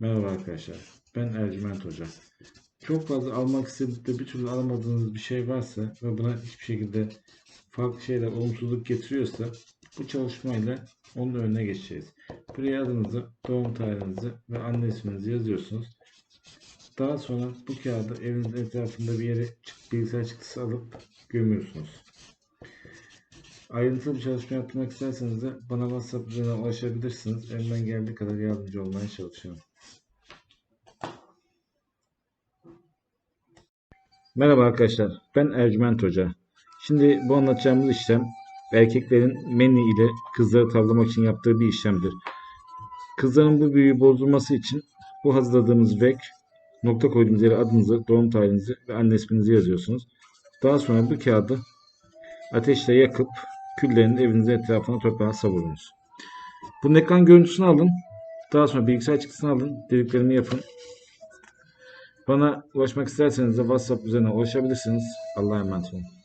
Merhaba arkadaşlar. Ben Ercüment Hoca. Çok fazla almak istedip de bir türlü alamadığınız bir şey varsa ve buna hiçbir şekilde farklı şeyler olumsuzluk getiriyorsa bu çalışmayla onun önüne geçeceğiz. Buraya adınızı, doğum tarihinizi ve anne isminizi yazıyorsunuz. Daha sonra bu kağıdı evinizin etrafında bir yere bilgisayar çıktısı alıp gömüyorsunuz. Ayrıntılı bir çalışma yapmak isterseniz de bana WhatsApp üzerinden ulaşabilirsiniz. Elimden geldiği kadar yardımcı olmaya çalışıyorum. Merhaba arkadaşlar, ben Ercüment Hoca. Şimdi bu anlatacağımız işlem erkeklerin menni ile kızları tavlamak için yaptığı bir işlemdir. Kızların bu büyüyü bozdurması için bu hazırladığımız vek, nokta koyduğumuz yere adınızı, doğum tarihinizi ve anne isminizi yazıyorsunuz. Daha sonra bu kağıdı ateşle yakıp küllerini evinizin etrafına toprağa savurunuz. Bunun ekran görüntüsünü alın. Daha sonra bilgisayar çıktısını alın. Dediklerimi yapın. Bana ulaşmak isterseniz de WhatsApp üzerinden ulaşabilirsiniz. Allah'a emanet olun.